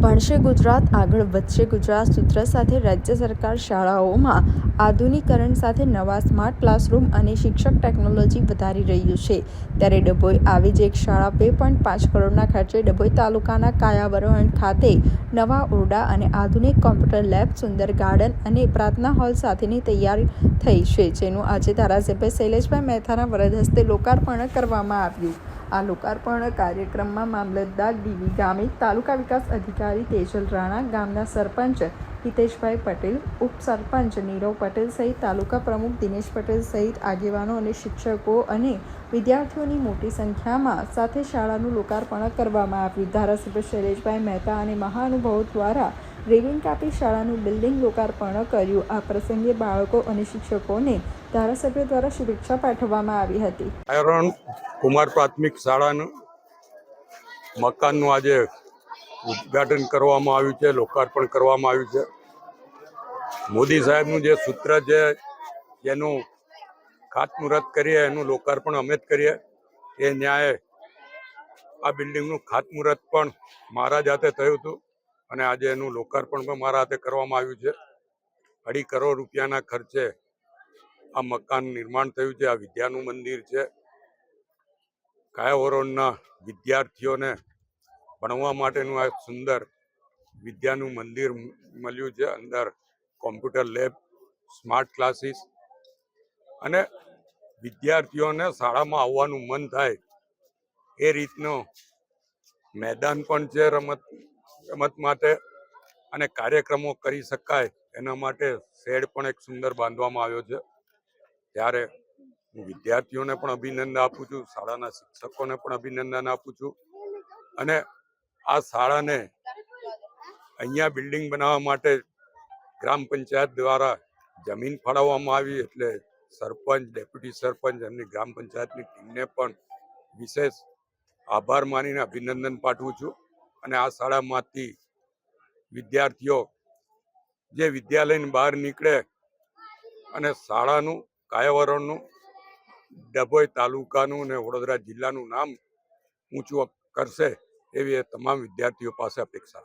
ભણશે ગુજરાત, આગળ વધશે ગુજરાત. સૂત્ર સાથે રાજ્ય સરકાર શાળાઓમાં આધુનિકરણ સાથે નવા સ્માર્ટ ક્લાસરૂમ અને શિક્ષક ટેકનોલોજી વધારી રહ્યું છે. ત્યારે ડભોઈ આવી જ એક શાળા બે પોઈન્ટ પાંચ કરોડના ખર્ચે ડભોઈ તાલુકાના કાયાવરણ ખાતે નવા ઓરડા અને આધુનિક કોમ્પ્યુટર લેબ, સુંદર ગાર્ડન અને પ્રાર્થના હોલ સાથેની તૈયારી થઈ છે, જેનું આજે ધારાસભ્ય શૈલેષભાઈ મહેતાના વરદ હસ્તે લોકાર્પણ કરવામાં આવ્યું. આ લોકાર્પણ કાર્યક્રમમાં મામલતદાર ડીવી ગામિત તાલુકા વિકાસ અધિકારી તેજલ રાણા ગામના સરપંચ હિતેશભાઈ પટેલ, ઉપસરપંચ નીરવ પટેલ સહિત તાલુકા પ્રમુખ દિનેશ પટેલ સહિત આગેવાનો અને શિક્ષકો અને વિદ્યાર્થીઓની મોટી સંખ્યામાં સાથે શાળાનું લોકાર્પણ કરવામાં આવ્યું. ધારાસભ્ય શૈલેષભાઈ મહેતા અને મહાનુભાવો દ્વારા રેલિંગ કાપી શાળાનું બિલ્ડિંગ લોકાર્પણ કર્યું. આ પ્રસંગે બાળકો અને શિક્ષકોને ધારાસભ્ય દ્વારા શુભેચ્છા પાઠવવામાં આવી હતી. આયરણ કુમાર પ્રાથમિક શાળાનું મકાનનું આજે ઉદ્ઘાટન કરવામાં આવ્યું છે, લોકાર્પણ કરવામાં આવ્યું છે. મોદી સાહેબનું જે સૂત્ર છે, જેનું ખાતમુહૂર્ત કરીએ, એનું લોકાર્પણ અમે જ કરીએ. એ ન્યાય આ બિલ્ડિંગનું ખાતમુહૂર્ત પણ મારા જાતે થયું હતું અને આજે એનું લોકાર્પણ પણ મારા હાથે કરવામાં આવ્યું છે. અઢી કરોડ રૂપિયાના ખર્ચે આ મકાન નિર્માણ થયું છે, આ વિદ્યાનું મંદિર છે. કાયાવરોણના વિદ્યાર્થીઓને ભણવા માટેનું આ સુંદર વિદ્યાનું મંદિર મળ્યું છે અંદર. કોમ્પ્યુટર લેબ સ્માર્ટ ક્લાસીસ અને વિદ્યાર્થીઓને શાળામાં આવવાનું મન થાય એ રીતનું મેદાન પણ છે રમત રમત માટે અને કાર્યક્રમો કરી શકાય એના માટે શેડ પણ એક સુંદર બાંધવામાં આવ્યો છે. ત્યારે હું વિદ્યાર્થીઓને પણ અભિનંદન આપું છું, શાળાના શિક્ષકોને પણ અભિનંદન આપું છું. અને આ શાળાને અહીંયા બિલ્ડિંગ બનાવવા માટે ગ્રામ પંચાયત દ્વારા જમીન ફાળવવામાં આવી એટલે સરપંચ, ડેપ્યુટી સરપંચ અને ગ્રામ પંચાયતની ટીમને પણ વિશેષ આભાર માનીને અભિનંદન પાઠવું છું. અને આ શાળામાંથી વિદ્યાર્થીઓ જે વિદ્યાલયની બહાર નીકળે અને શાળાનું, કાયાવરણનું, ડભોઈ તાલુકાનું અને વડોદરા જિલ્લાનું નામ ઊંચું કરશે એવી તમામ વિદ્યાર્થીઓ પાસે અપેક્ષા